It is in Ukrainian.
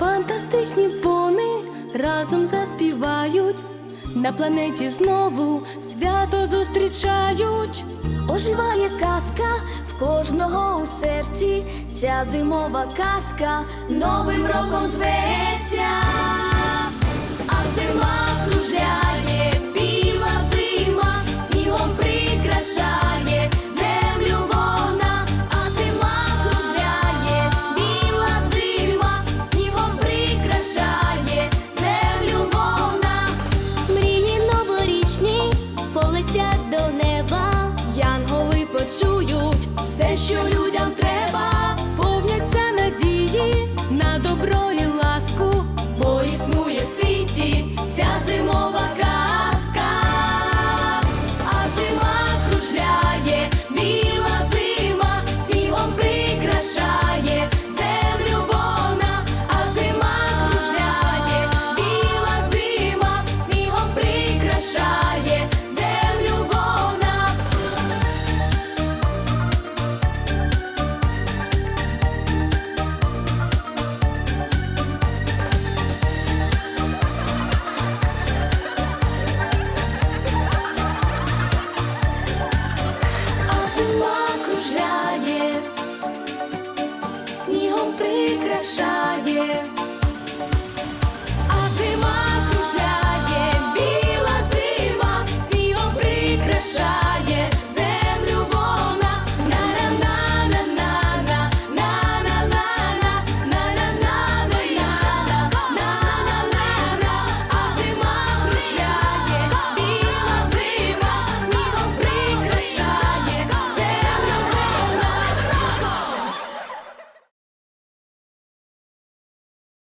новорічні дзвони разом заспівають. На планеті знову свято зустрічають. Оживає казка в кожного у серці. Ця зимова казка новим роком зветься. А до неба. Янголи почують все, що людям треба, сповняться надії на добро і ласку. Бо існує в світі ця зимова